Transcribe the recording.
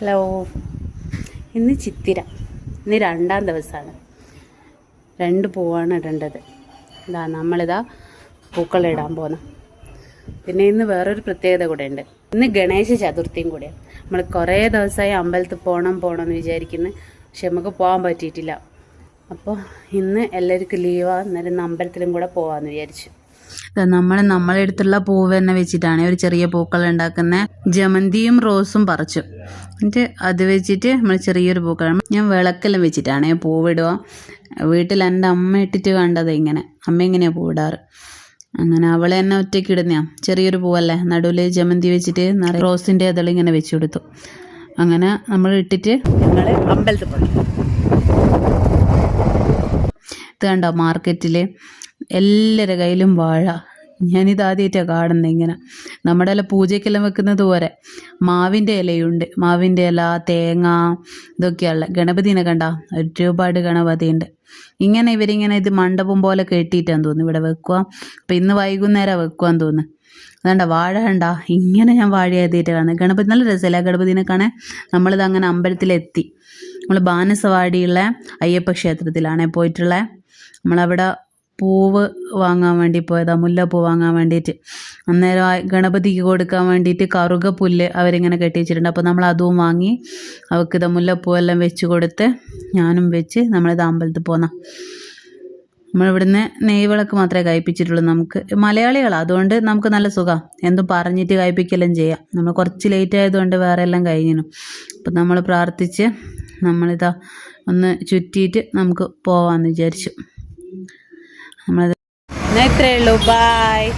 Hello. ഇന്ന് ചിത്തിര. ഇന്ന് രണ്ടാം ദിവസമാണ്. രണ്ട് പൂവാണ് ഇടേണ്ടത്. ഇതാ നമ്മളിതാ പൂക്കളിടാൻ പോകുന്നത് പോകുന്നു പിന്നെ ഇന്ന് വേറൊരു പ്രത്യേകത കൂടെ ഉണ്ട് ഇന്ന് ഗണേശ ചതുർത്ഥിയും കൂടെയാണ് നമ്മൾ കുറേ ദിവസമായി അമ്പലത്തിൽ പോകണം പോകണം എന്ന് വിചാരിക്കുന്നു. പക്ഷെ നമുക്ക് പോകാൻ പറ്റിയിട്ടില്ല. അപ്പോൾ ഇന്ന് എല്ലാവർക്കും ലീവാണ് അന്നേരം അമ്പലത്തിലും കൂടെ പോകാമെന്ന് വിചാരിച്ചു. നമ്മൾ നമ്മളെ അടുത്തുള്ള പൂവ് തന്നെ വെച്ചിട്ടാണ് ഒരു ചെറിയ പൂക്കൾ ഉണ്ടാക്കുന്ന ജമന്തിയും റോസും പറിച്ചു. എന്നിട്ട് അത് വെച്ചിട്ട് നമ്മൾ ചെറിയൊരു പൂക്കൾ ഞാൻ വിളക്കെല്ലാം വെച്ചിട്ടാണ് പൂവിടുക. വീട്ടിൽ എന്റെ അമ്മ ഇട്ടിട്ട് കണ്ടത് ഇങ്ങനെ. അമ്മ ഇങ്ങനെയാണ് പൂവിടാറ്? അങ്ങനെ അവളെ തന്നെ ഒറ്റയ്ക്ക് ഇടുന്നയാ. ചെറിയൊരു പൂവല്ലേ. നടുവിൽ ജമന്തി വെച്ചിട്ട് നിറയെ റോസിന്റെ ഇതൾ ഇങ്ങനെ വെച്ചു കൊടുത്തു. അങ്ങനെ നമ്മൾ ഇട്ടിട്ട് ഞങ്ങൾ അമ്പലത്തിൽ പോയി. ഇത് കണ്ടോ മാർക്കറ്റിൽ എല്ലാവരുടെ കയ്യിലും വാഴ. ഞാനിത് ആദ്യമായിട്ടാണ് കാണുന്നത് ഇങ്ങനെ. നമ്മുടെ ഇല പൂജയ്ക്കെല്ലാം വെക്കുന്നത് പോലെ. മാവിന്റെ ഇലയുണ്ട്. മാവിന്റെ ഇല തേങ്ങ ഇതൊക്കെയുള്ള. ഗണപതിനെ കണ്ട ഒരുപാട് ഗണപതി ഉണ്ട് ഇങ്ങനെ ഇവരിങ്ങനെ ഇത് മണ്ഡപം പോലെ കെട്ടിയിട്ടാന്ന് തോന്നുന്നു ഇവിടെ വെക്കുക അപ്പം ഇന്ന് വൈകുന്നേരം വെക്കുവാന്ന് തോന്നുന്നു. അതുകൊണ്ട വാഴ കണ്ട. ഇങ്ങനെ ഞാൻ വാഴ എഴുതിയിട്ട് കാണുന്നത് ഗണപതി നല്ല രസമല്ലേ ഗണപതിനെ കാണാൻ? നമ്മളിത് അങ്ങനെ അമ്പലത്തിലെത്തി. നമ്മൾ ബാനസവാടിയുള്ള അയ്യപ്പ ക്ഷേത്രത്തിലാണ് പോയിട്ടുള്ളത് നമ്മളവിടെ പൂവ് വാങ്ങാൻ വേണ്ടി പോയതാ മുല്ലപ്പൂ വാങ്ങാൻ വേണ്ടിയിട്ട് അന്നേരം ഗണപതിക്ക് കൊടുക്കാൻ വേണ്ടിയിട്ട് കറുക പുല്ല് അവരിങ്ങനെ കെട്ടി വെച്ചിട്ടുണ്ട് അപ്പോൾ നമ്മൾ അതും വാങ്ങി അവൾക്ക് ഇത് മുല്ലപ്പൂ എല്ലാം വെച്ച് കൊടുത്ത് ഞാനും വെച്ച് നമ്മളിത് അമ്പലത്തിൽ പോന്ന. നമ്മളിവിടുന്ന് നെയ്വിളക്ക് മാത്രമേ കഴിപ്പിച്ചിട്ടുള്ളൂ നമുക്ക്. മലയാളികളാണ് അതുകൊണ്ട് നമുക്ക് നല്ല സുഖം. എന്തും പറഞ്ഞിട്ട് കഴിപ്പിക്കലും ചെയ്യാം. നമ്മൾ കുറച്ച് ലേറ്റ് ആയതുകൊണ്ട് വേറെ എല്ലാം കഴിഞ്ഞു അപ്പം നമ്മൾ പ്രാർത്ഥിച്ച് നമ്മളിതാ ഒന്ന് ചുറ്റിയിട്ട് നമുക്ക് പോവാമെന്ന് വിചാരിച്ചു. നമ്മളത്. ഇത്രയേ ഉള്ളൂ. ബായ്